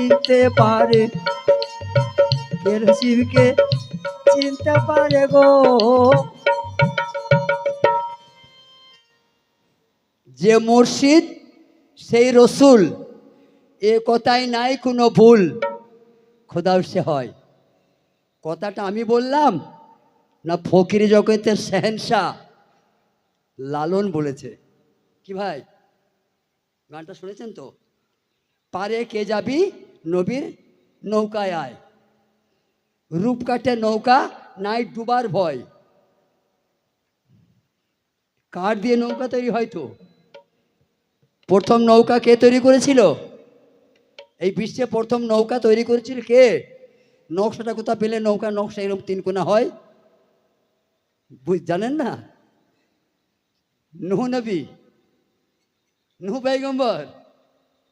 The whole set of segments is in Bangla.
চিনতে পারে। কে রসিবকে চিনতে পারে গো। যে মুর্শিদ, সেই রসুল, এ কথায় নাই কোনো ভুল। খোদাও সে হয়। কথাটা আমি বললাম, না ফকির জগতের সেহেনশাহ? লালন বলেছে। কি ভাই? গানটা শুনেছেন তো? পারে কে যাবি? নবীর নৌকায় আয়। রূপ কাটে নৌকা, নাই ডুবার ভয়। কার দিয়ে নৌকা তৈরি হয় তো। প্রথম নৌকা কে তৈরি করেছিল? এই বিশ্বে প্রথম নৌকা তৈরি করেছিল কে? নকশাটা কোথা পেলে নৌকা, নকশা এরকম তিন কোনা হয়? বুঝ- জানেন না? নুহ নবী। নুহ বেগম্বর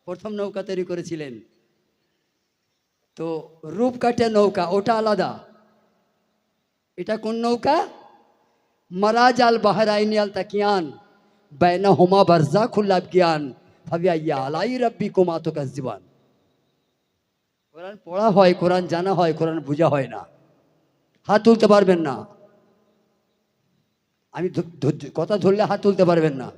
প্রথম নৌকা তৈরি করেছিলেন। তো রূপ কাটে নৌকা, ওটা আলাদা। এটা কোন নৌকা? মারাজ আল বাহারাইনি আল তাকিয়ান, বাইনা হোমা বারজা খুল্লাব জ্ঞান ভাবিয়া ইয়া আলাই রব্বি কুমাতো জীবন কোরআন পড়া হয়, কোরআন জানা হয়, কোরআন বোঝা হয় না। হাত তুলতে পারবেন না। আমি কথা ধরলে হাত তুলতে পারবেন না।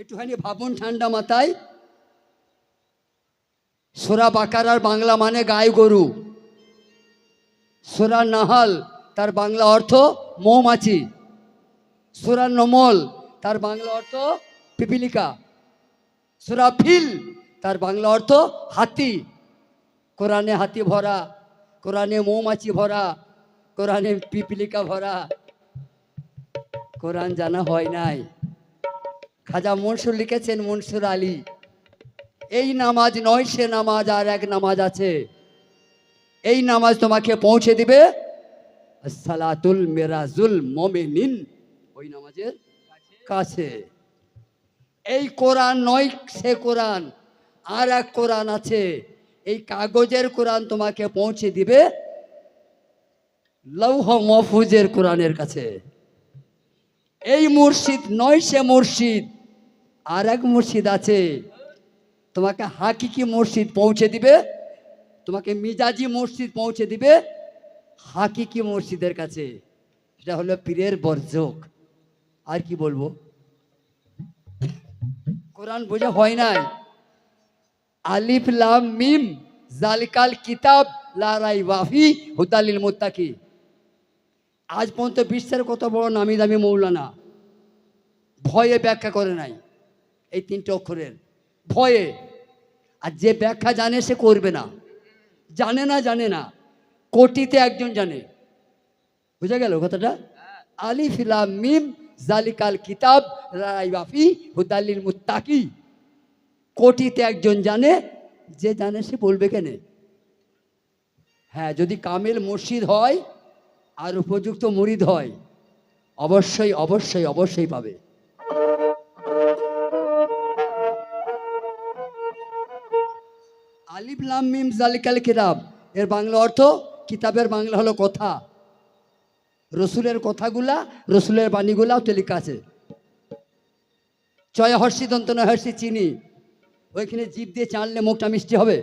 একটুখানি ভাবুন ঠান্ডা মাথায়। সোরা বাকারার বাংলা মানে গায়ে গরু। সোরা নাহাল, তার বাংলা অর্থ মৌমাছি। সোরা নমল, তার বাংলা অর্থ পিপিলিকা। সোরা ফিল, তার বাংলা অর্থ হাতি। কোরআনে হাতি ভরা, কোরআনে মৌমাছি ভরা, কোরআনে পিপিলিকা ভরা। কোরআন জানা হয় নাই। খাজা মনসুর লিখেছেন মনসুর আলী, এই নামাজ নয়, সে নামাজ আর এক নামাজ আছে। এই নামাজ তোমাকে পৌঁছে দিবে। সালাতুল মেরাজুল মোমেনিন। ওই নামাজের কাছে। এই কোরআন নয়, সে কোরআন আর এক কোরআন আছে। এই কাগজের কোরআন তোমাকে পৌঁছে দিবে লৌহ মহফুজের কোরআনের কাছে। এই মুর্শিদ নয়, সে মুর্শিদ। আর এক মুর্শিদ আছে। তোমাকে হাকিকি মসজিদ পৌঁছে দিবে। তোমাকে মিজাজি মসজিদ পৌঁছে দিবে হাকিকি মসজিদের কাছে। সেটা হলো পীরের বর্জক আর কি বলব? কোরআন বোঝা হয় নাই। আলিফ, লাম, মিম, জালিকাল কিতাব লারাই ওয়াফি হুদালিল মুত্তাকি। আজ পর্যন্ত বিশ্বের কত বড় নামি দামি মৌলানা ভয়ে ব্যাখ্যা করে নাই। এই তিনটে অক্ষরের। ভয়ে। আর যে ব্যাখ্যা জানে সে করবে না। জানে না জানে না। কোটিতে একজন জানে। বুঝা গেল কথাটা? আলি ফিলাম মিম, জালিকাল কিতাব রাইবাফি হুদালিল মুত্তাকি। কোটিতে একজন জানে, যে জানে সে বলবে কেনে? হ্যাঁ যদি কামেল মসজিদ হয় আর উপযুক্ত মরিদ হয়, অবশ্যই অবশ্যই অবশ্যই পাবে। আলিফ লাম মিম জালিকাল কিতাব। এর বাংলা অর্থ, কিতাবের বাংলা হলো কথা। রসুলের কথাগুলা, রসুলের বাণীগুলাও তো লেখা আছে। চয় হর্ষি দন্তন হর্ষি চিনি। ওইখানে জিভ দিয়ে চাললে মুখটা মিষ্টি হবে।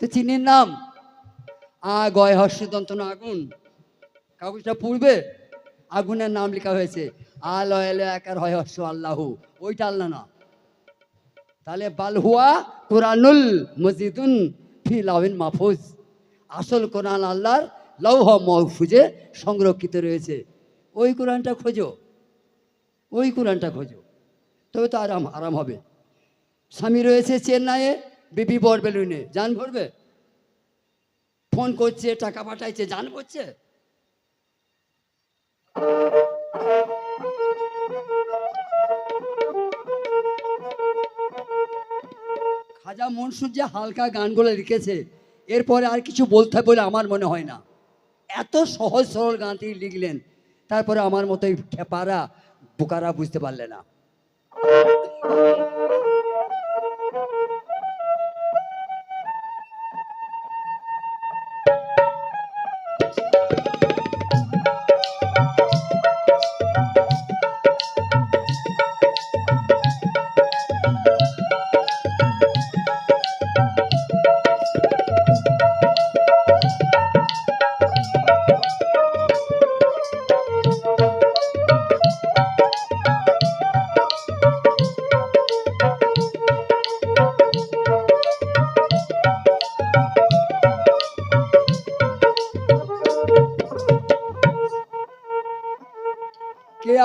তো চিনির নাম? আ গয় হর্ষি দন্তন আগুন। কাগজটা পুড়বে, আগুনের নাম লেখা হয়েছে। এল একার হয় হর্ষ, আল্লাহু। ওইটা আল্লাহ না। তাহলে বালহুয়া কোরআনুল মজিদুন ফি লাউন মাহফুজ। আসল কোরআন আল্লাহর লৌহ মহফুজে সংরক্ষিত রয়েছে। ওই কোরআনটা খোঁজো। ওই কোরআনটা খোঁজো। তবে তো আরাম আরাম হবে। স্বামী রয়েছে চেন্নাইয়ে, বিবি বরবেলুনে যান ভরবে? ফোন করছে, টাকা পাঠাইছে জান করছে খাজা মনসুর যে হালকা গানগুলো লিখেছে, এরপরে আর কিছু বলতে বলে আমার মনে হয় না। এত সহজ সরল গান তিনি লিখলেন, তারপরে আমার মতো খেপারা, বোকারা বুঝতে পারলে না।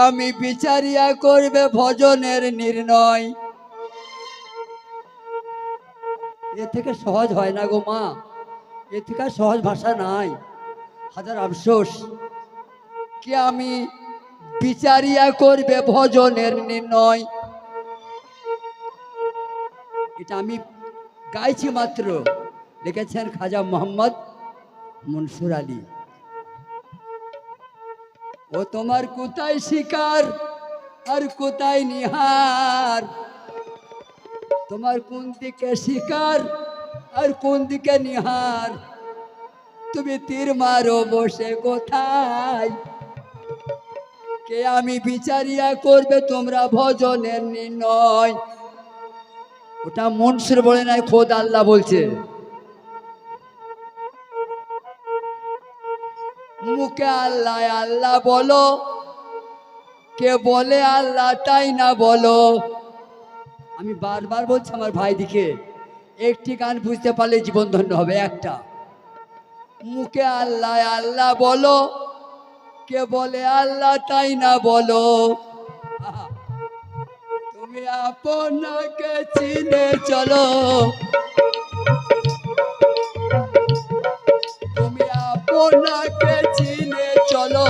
আমি বিচারিয়া করবে ভজনের নির্ণয়। এ থেকে সহজ হয় না গো মা। এ থেকে সহজ ভাষা নাই। হাজার আফসোস। কি আমি বিচারিয়া করবে ভজনের নির্ণয়? এটা আমি গাইছি মাত্র। লিখেছেন খাজা মোহাম্মদ মনসুর আলী। ও তোমার কোথায় শিকার? আর কোথায় নিহার? তোমার কোন দিকে শিকার? আর কোন দিকে নিহার? তুমি তীর মারো, বসে কোথায়? কে আমি বিচারিয়া করবে, তোমরা ভজনের নির্ণয়। ওটা মনসুর বলে নাই, খোদ আল্লাহ বলছে। মুখে আল্লাহ আল্লাহ বলো। কে বলে আল্লাহ, তাই না বলো। আমি বারবার বলছি আমার ভাই দিকে একটি গান বুঝতে পারলে জীবন ধন্য হবে, একটা। মুখে আল্লাহ আল্লাহ বলো। কে বলে আল্লাহ, তাই না বলো। তুমি আপনাকে চিনে চলো। তুমি আপনাকে চিনে চলো।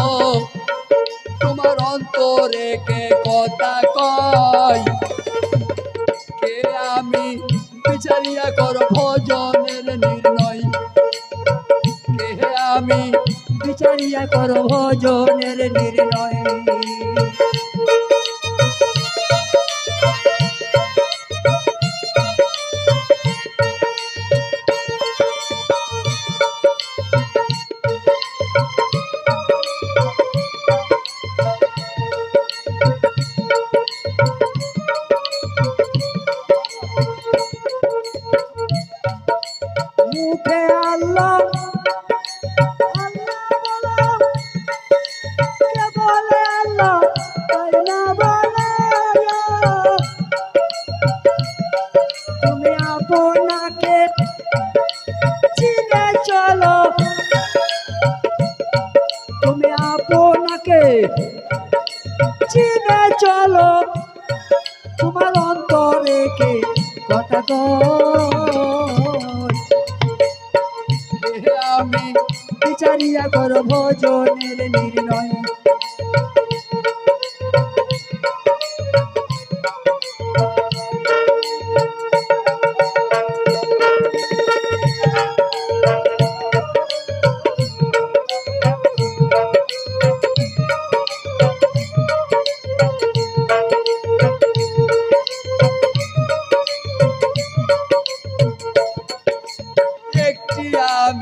তোমার অন্তরে কে কথা কয়? কে আমি? বিচারিয়া কর ভজনের নির্ণয়। কে আমি? বিচারিয়া কর ভজনের নির্ণয়। মুখে আল্লাহ কে আমি বিচারিয়া করো ভোজনের নির্ণয়।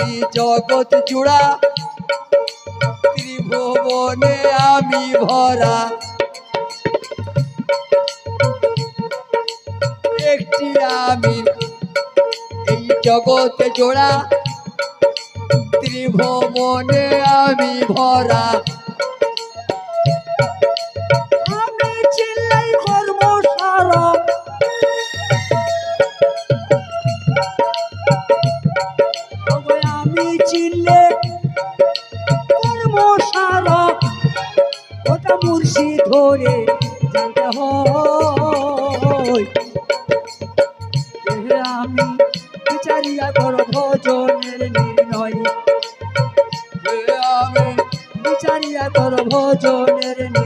আমি জগৎ জুড়া ত্রিভুবনে আমি ভরা। একটি আমি এই জগতে জোড়া ত্রিভুবনে আমি ভরা। সারা ওটা মুর্শি ধরে আমি বিচারিয়া কর ভোজনের নির্ণয়। আমি বিচারিয়া কর ভোজনের নির্ণয়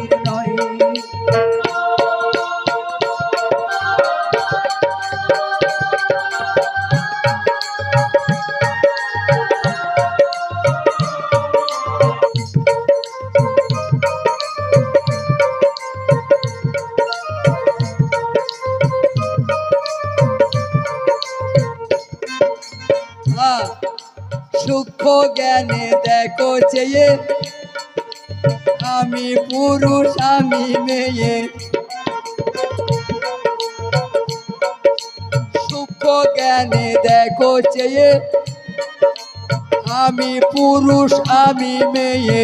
জ্ঞানে দেখো চেয়ে। আমি পুরুষ, আমি মেয়ে। সূক্ষ্ম জ্ঞানে দেখো চেয়ে। আমি পুরুষ, আমি মেয়ে।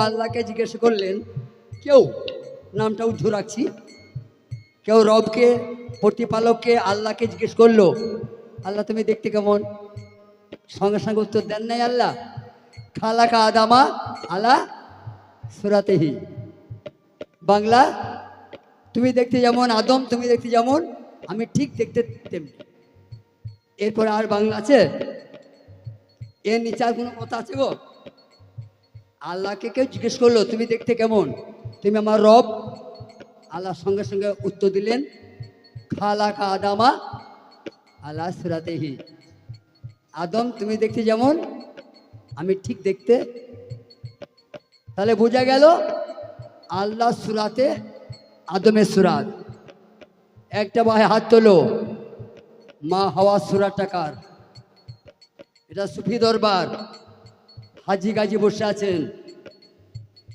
আল্লাহকে জিজ্ঞেস করলেন, কেউ? নামটা উদ্ধ রাখছি। কেউ রবকে, প্রতিপালককে আল্লাহকে জিজ্ঞেস করল, আল্লাহ, তুমি দেখতে কেমন? সঙ্গে সঙ্গে উত্তর দেন, নাই আল্লাহ। খালাকা আদামা আলা সুরাতেহি। বাংলা, তুমি দেখতে যেমন, আদম, তুমি দেখতে যেমন, আমি ঠিক দেখতে তেমনি। এরপর আর বাংলা আছে? এর নিচে আর কোনো কথা আছে গো? আল্লাহকে কেউ জিজ্ঞেস করল, তুমি দেখতে কেমন? তুমি আমার রব। আল্লাহ সঙ্গে সঙ্গে উত্তর দিলেন, খালাকা আদামা আল্লাহ সুরাতেহি। আদম, তুমি দেখতে যেমন, আমি ঠিক দেখতে। তাহলে বোঝা গেল, আল্লাহ সুরাতে আদমের সুরাত। একটা ভাই হাত তোলো, মা হাওয়া সুরাট টাকার এটা সুফি দরবার। হাজি গাজি বসে আছেন।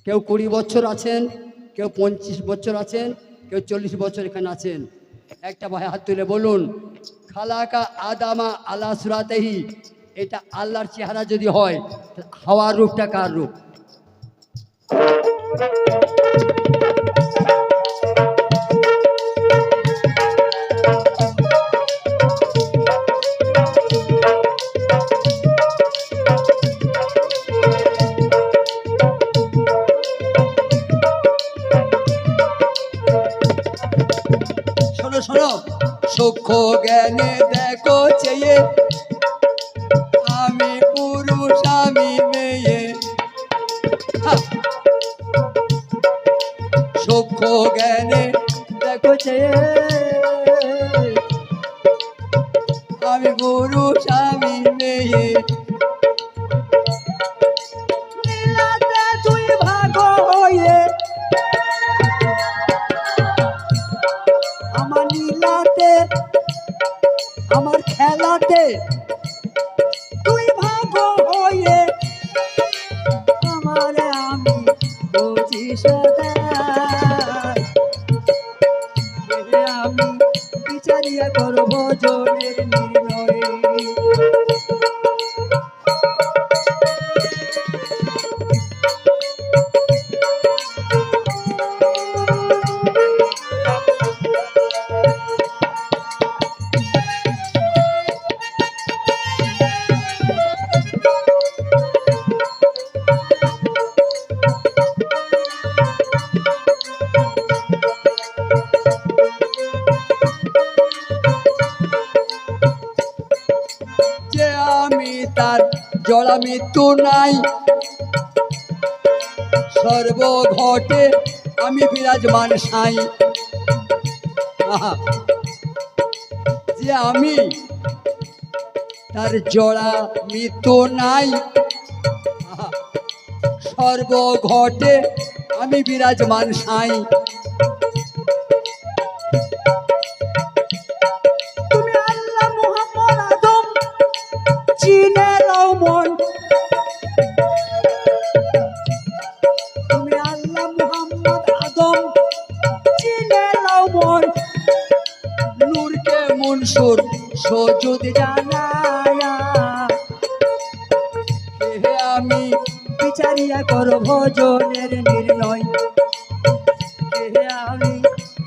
কেউ কুড়ি বছর আছেন, কেউ পঞ্চিশ বছর আছেন, কেউ চল্লিশ বছর এখানে আছেন। একটা ভাই হাত তুলে বলুন, খালাকা আদামা আলা সুরাতেহি, এটা আল্লাহর চেহারা যদি হয় হাওয়ার রূপটা কার রূপ? শোনো সূক্ষ্ম জ্ঞানে দেখো চেয়ে। আমি পুরুষ আমি মেয়ে। সূক্ষ্ম জ্ঞানে দেখো চেয়ে। খেলাতে মৃত্যু নাই। সর্ব ঘটে আমি বিরাজমান সাই। যে আমি, তার জড়া মৃত্যু নাই। আহা। সর্ব ঘটে আমি বিরাজমান সাই। আদম চিনে মন। নূরকে মনসুর সজুদ জানায়া। হে আমি বিচারিয়া কর ভজনের নির্ণয়। আমি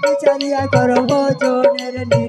বিচারিয়া কর ভজনের নির্ণয়।